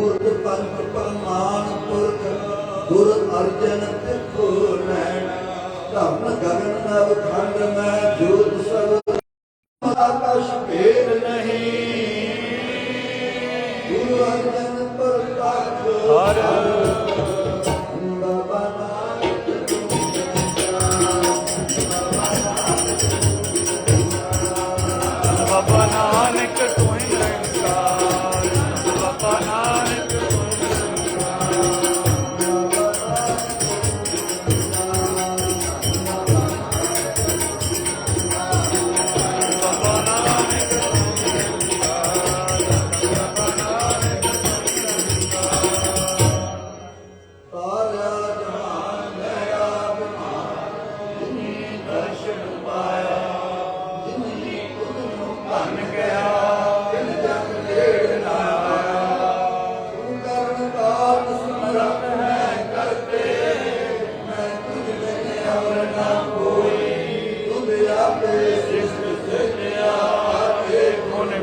ਪੁਰਖ ਪੰਥ ਪਰਮਾਨ ਪੁਰਖ, ਗੁਰ ਅਰਜਨ ਤਿਖੋ ਨੈਣ ਧੰਨ ਗਗਨ ਨਵ ਖੰਡ ਮੈਂ ਜੋਤ ਸਰਬ ਆਕਾਸ਼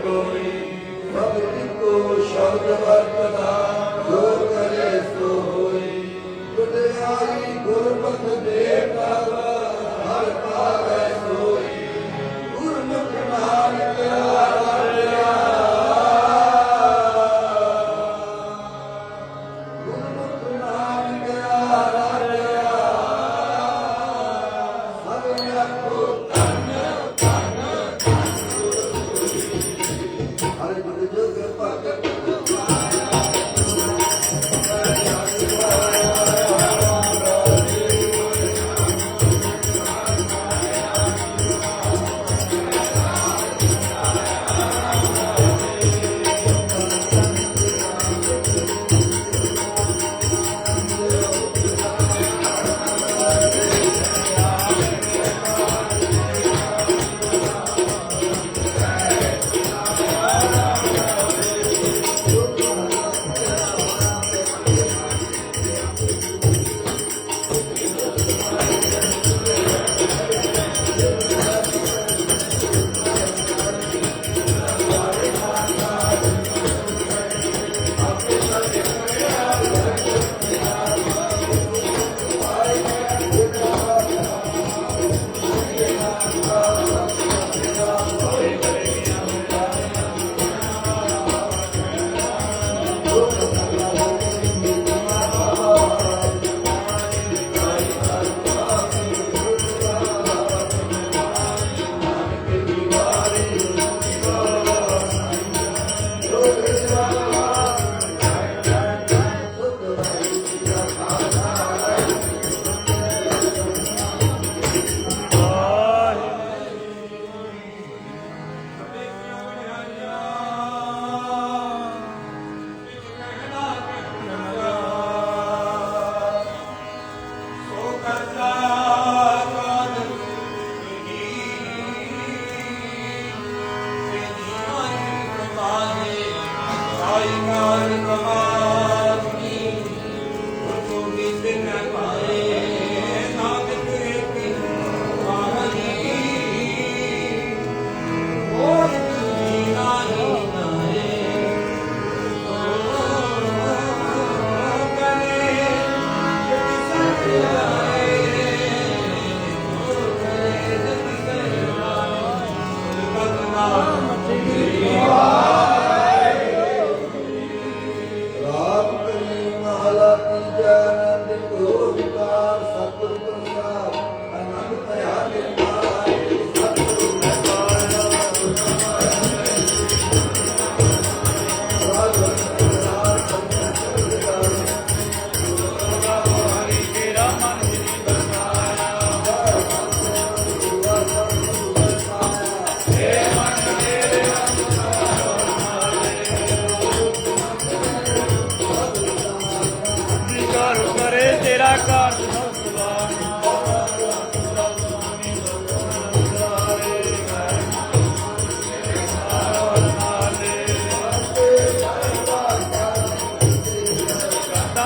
कोई भक्ति को शब्द वर्तदा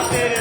Amen.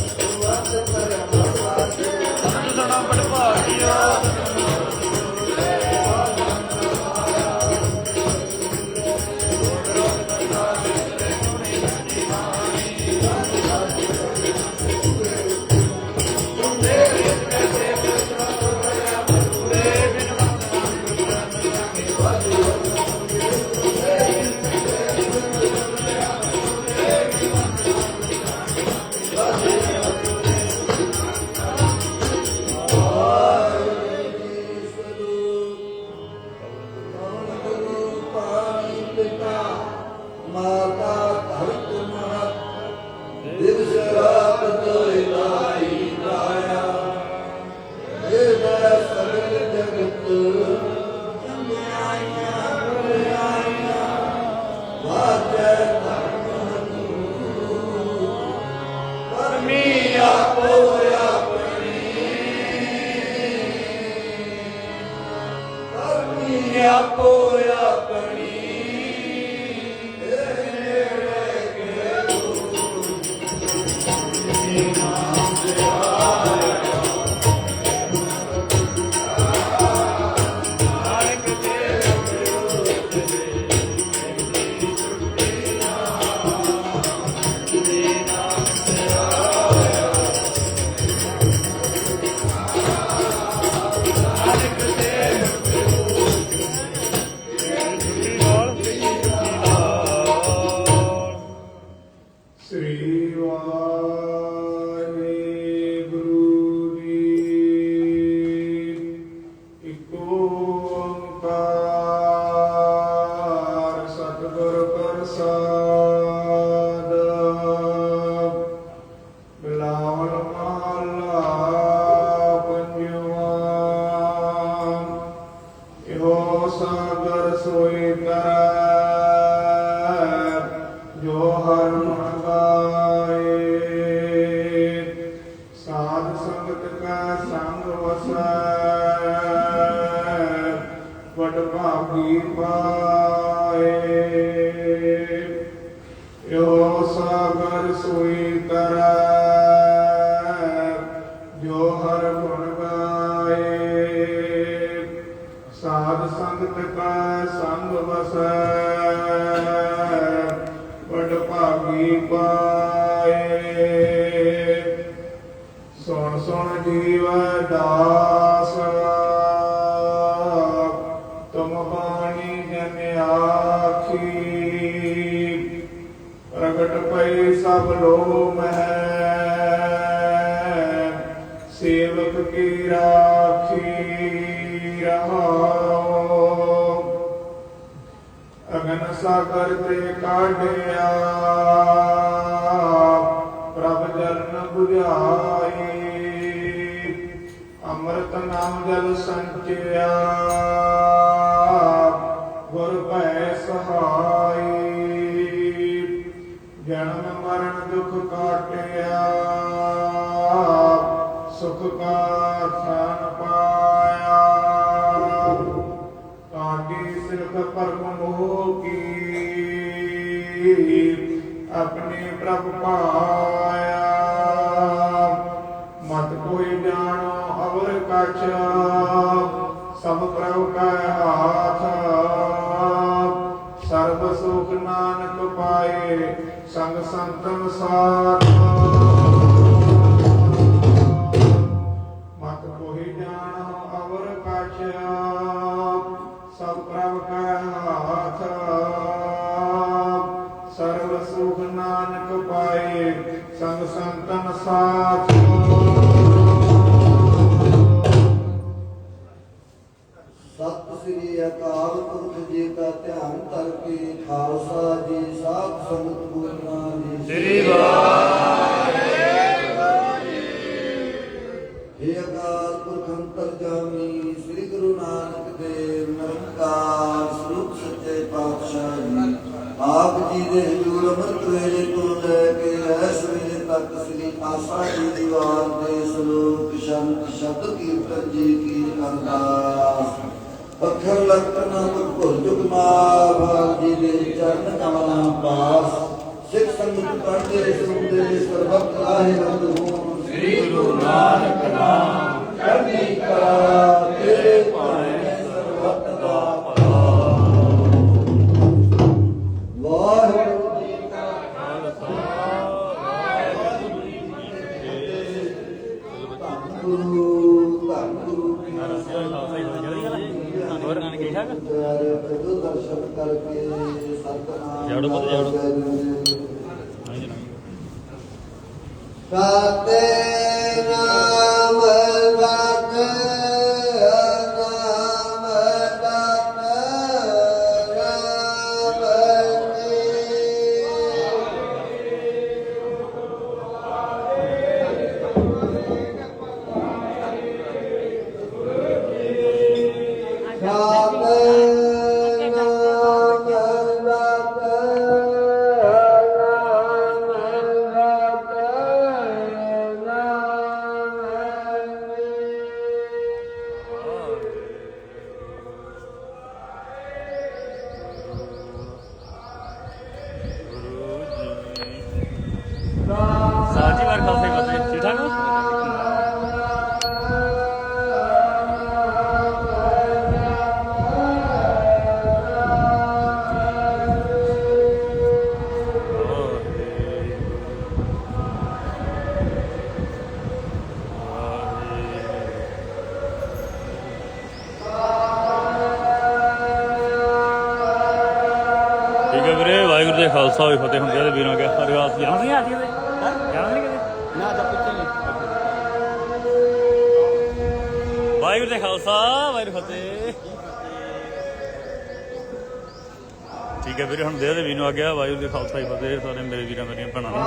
ਵਡ ਭਾਗੀ ਪਾਏ ਯੋ ਸਾਗਰ ਸੁਈ ਤਰੈ ਜੋ ਹਰ ਗੁਣ ਗਾਏ ਸਾਧ ਸੰਗਤ ਕਾ ਸੰਗ ਵਸੈ ਵਡ ਭਾਗੀ ਪਾਏ ਸੁਣ ਸੁਣ ਜੀਵ ਦਾਸ ਸਭ ਲੋਹ ਮਹਿ। ਸੇਵਕ ਕੀ ਰਾਖੀ ਰਹਾਉ। ਅਗਨ ਸਾਗਰ ਤੇ ਕਾਢਿਆ। ਪ੍ਰਭ ਜਰਨ 부ਝਾਈ ਅੰਮ੍ਰਿਤ ਨਾਮ ਜਲ ਸੰਚਿਆ। ਸੁਖ ਪਾਇਆ। ਕਾਟੀ ਸਿਰਖ ਪਰਮ ਮੋਹ ਕੀ ਆਪਣੇ ਪ੍ਰਭ ਪਾਇਆ। ਮਤ ਕੋਈ ਜਾਣੋ, ਅਵਰ ਕਛ, ਸਭ ਪ੍ਰਭ ਕਾ ਹਾਥ। ਸਰਬ ਸੁਖ ਨਾਨਕ ਪਾਏ, ਸੰਗ ਸੰਤਨ ਸਾਥ। ਸਤਿ ਸ੍ਰੀ ਅਕਾਲ ਪੁਰਖ ਜੀ ਦਾ ਧਿਆਨ ਕਰਕੇ ਖਾਲਸਾ ਜੀ ਸਾਧ ਸੰਗਤ ਬੋਲਣਾ ਜੀ। ਸ੍ਰੀ हे ਅਕਾਲ ਪੁਰਖ ਅੰਤਰਜਾਮੀ ਸ੍ਰੀ ਗੁਰੂ ਨਾਨਕ ਦੇਵ ਨਿਰੰਕਾਰ ਸਰੂਪ ਸੱਚੇ ਪਾਤਸ਼ਾਹ ਜੀ। ਆਪ ਜੀ ਦੇ ਹਜ਼ੂਰ ਅੰਮ੍ਰਿਤ ਵੇਲੇ ਤੋਂ ਲੈ ਕੇ ਇਸ ਵੇਲੇ ਤੱਕ ਤਖਤ ਸ੍ਰੀ ਆਸਾ ਜੀ ਦੀਵਾਰ ਦੇ ਸ਼ਲੋਕ ਸ਼ੰਤ ਸ਼ਬਦ ਕੀਰਤਨ ਜੀ ਕੀ ਅਰਦਾਸ। ਅੱਖਰ ਲਖਨ ਭੁਰ ਜੁਗਮਾ ਭਾਗ ਜੀ ਦੇ ਚਰਨ ਕਮਲਾਂ ਪਾਸ। ਸਿੱਖ ਸੰਗਤ ਪੜ੍ਹਦੇ ਸੁਣਦੇ ਸਰਬਤ ਲਾਹੇ ਬੰਦ ਹੋਣ। ਸ੍ਰੀ ਗੁਰੂ ਨਾਨਕ ਨਾਮ, ਚੜ੍ਹਦੀ ਕਲਾ ਤੇਰੇ ਭਾਣੇ ਖਾਲਸਾ ਹੋਵੇ ਫਤਿਹ ਹੁੰਦੇ ਆ ਤੇ ਵੀਰਾਂ ਕੇ ਅਰਦਾਸ ਜਾਣ। ਨਹੀਂ ਆਦੀ ਕਿਤੇ ਜਾਣ ਨਹੀਂ ਕਿਤੇ? ਨਾ ਤਾਂ ਪੁੱਛੇ ਵਾਹਿਗੁਰੂ ਜੀ ਖਾਲਸਾ ਵਾਹਿਗੁਰੂ ਫਤਿਹ। ਠੀਕ ਹੈ ਵੀਰੇ ਹੁਣ ਦੇ ਦੇ ਵੀਰ ਨੂੰ ਆ ਗਿਆ। ਵਾਹਿਗੁਰੂ ਜੀ ਖਾਲਸਾ ਹੀ ਫਤਿਹ। ਸਾਰੇ ਮੇਰੇ ਵੀਰਾਂ ਮੇਰੀਆਂ ਭੈਣਾਂ ਨੂੰ।